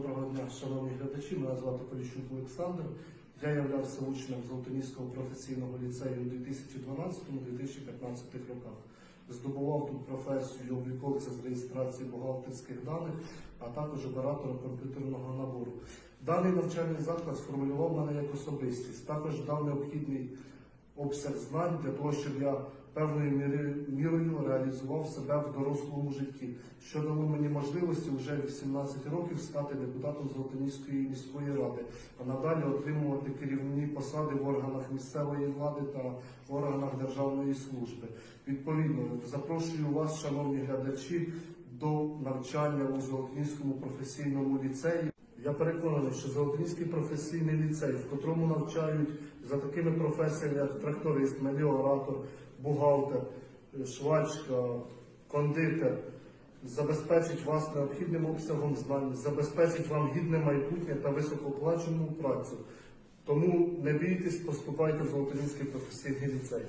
Доброго дня, шановні глядачі. Мене звати Поліщук Олександр. Я являвся учнем Золотоніського професійного ліцею у 2012-2015 роках. Здобував тут професію обліковця з реєстрації бухгалтерських даних, а також оператора комп'ютерного набору. Даний навчальний заклад сформулював мене як особистість, також дав необхідний обсяг знань для того, щоб я певною мірою реалізував себе в дорослому житті, що дало мені можливості вже в 18 років стати депутатом Золотоніської міської ради, а надалі отримувати керівні посади в органах місцевої влади та в органах державної служби. Відповідно, запрошую вас, шановні глядачі, до навчання у Золотоніському професійному ліцеї. Я переконаний, що Золотинський професійний ліцей, в котрому навчають за такими професіями, як тракторист, меліоратор, бухгалтер, швачка, кондитер, забезпечить вас необхідним обсягом знань, забезпечить вам гідне майбутнє та високооплачувану працю. Тому не бійтесь, поступайте в Золотинський професійний ліцей.